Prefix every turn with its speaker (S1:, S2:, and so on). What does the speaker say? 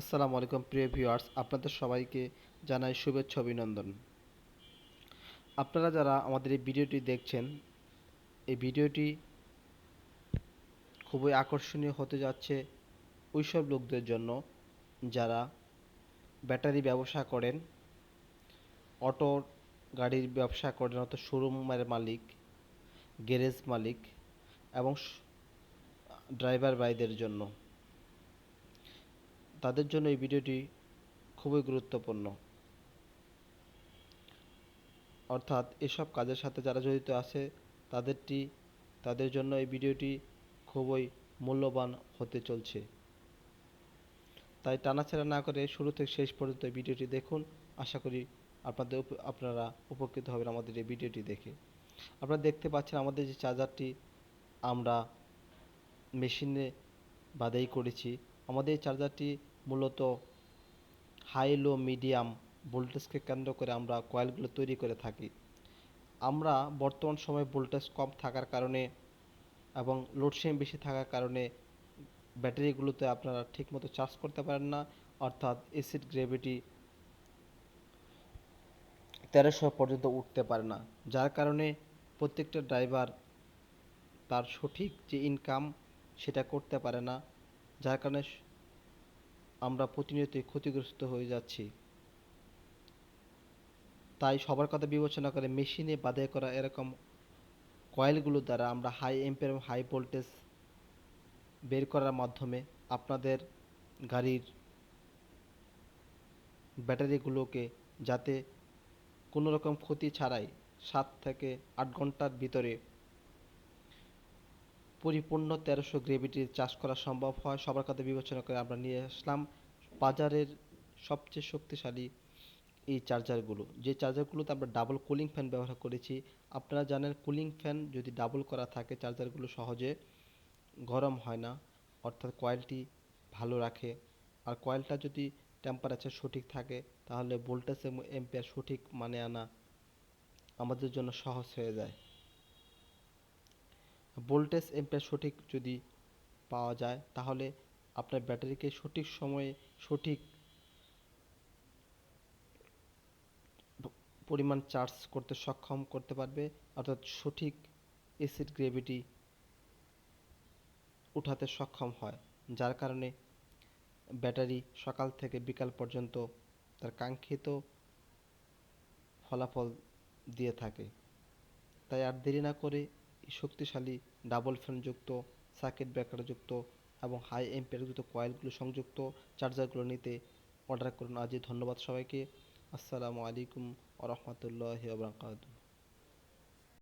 S1: আসসালামু আলাইকুম, প্রিয় ভিউয়ার্স। আপনাদের সবাইকে জানাই শুভেচ্ছা, অভিনন্দন। আপনারা যারা আমাদের এই ভিডিওটি দেখছেন, এই ভিডিওটি খুবই আকর্ষণীয় হতে যাচ্ছে ওইসব লোকদের জন্য যারা ব্যাটারি ব্যবসা করেন, অটো গাড়ির ব্যবসা করেন অত শোরুমের মালিক, গ্যারেজ মালিক এবং ড্রাইভার ভাইদের জন্য। তাদের জন্য এই ভিডিওটি খুবই গুরুত্বপূর্ণ। অর্থাৎ এসব কাজের সাথে যারা জড়িত আছে, তাদেরটি, তাদের জন্য এই ভিডিওটি খুবই মূল্যবান হতে চলছে। তাই টানাছেড়া না করে শুরু থেকে শেষ পর্যন্ত ভিডিওটি দেখুন। আশা করি আপনাদের আপনারা উপকৃত হবেন আমাদের এই ভিডিওটি দেখে। আপনারা দেখতে পাচ্ছেন আমাদের যে চার্জারটি আমরা মেশিনে বাদাই করেছি। আমাদের এই চার্জারটি মূলত হাই লো মিডিয়াম ভোল্টেজকে কেন্দ্র করে আমরা কয়েলগুলো তৈরি করে থাকি। আমরা বর্তমান সময়ে ভোল্টেজ কম থাকার কারণে এবং লোডশেডিং বেশি থাকার কারণে ব্যাটারিগুলোতে আপনারা ঠিকমতো চার্জ করতে পারেন না, অর্থাৎ এসিড গ্রেভিটি তেরোশো পর্যন্ত উঠতে পারে না। যার কারণে প্রত্যেকটা ড্রাইভার তার সঠিক যে ইনকাম সেটা করতে পারে না। যার কারণে আমরা প্রতিনিয়তই ক্ষতিগ্রস্ত হয়ে যাচ্ছি। তাই সবার কথা বিবেচনা করে মেশিনে বাধাই করা এরকম কয়েলগুলো দ্বারা আমরা হাই এম্পের হাই ভোল্টেজ বের করার মাধ্যমে আপনাদের গাড়ির ব্যাটারিগুলোকে যাতে কোনো রকম ক্ষতি ছাড়াই সাত থেকে আট ঘণ্টার ভিতরে পরিপূর্ণ তেরোশো গ্রেভিটির চাষ করা সম্ভব হয়। সবার কথা বিবেচনা করে আমরা নিয়ে আসলাম। বাজারের সবচেয়ে শক্তিশালী এই চার্জারগুলো। যে চার্জারগুলোতে আমরা ডাবল কুলিং ফ্যান ব্যবহার করেছি, আপনারা জানেন কুলিং ফ্যান যদি ডাবল করা থাকে, চার্জারগুলো সহজে গরম হয় না, অর্থাৎ কয়েলটি ভালো রাখে। আর কয়েলটা যদি টেম্পারেচার সঠিক থাকে, তাহলে ভোল্টেজ এবং এম্পিয়ার সঠিক মানে আনা আমাদের জন্য সহজ হয়ে যায়। ভোল্টেজ এম্পিয়ার সঠিক যদি পাওয়া যায়, তাহলে আপনার ব্যাটারিকে সঠিক সময়ে সঠিক পরিমাণ চার্জ করতে সক্ষম করতে পারবে, অর্থাৎ সঠিক এসিড গ্রেভিটি উঠাতে সক্ষম হয়, যার কারণে ব্যাটারি সকাল থেকে বিকাল পর্যন্ত তার কাঙ্ক্ষিত ফলাফল দিয়ে থাকে। তাই আর দেরি না করে শক্তিশালী ডাবল ফ্যানযুক্ত সার্কিট ব্রেকারযুক্ত এবং হাই এম্পিয়ারযুক্ত কয়েলগুলো সংযুক্ত চার্জারগুলো নিতে অর্ডার করুন। আজই ধন্যবাদ সবাইকে। আসসালামু আলাইকুম আ রহমতুল্লাহি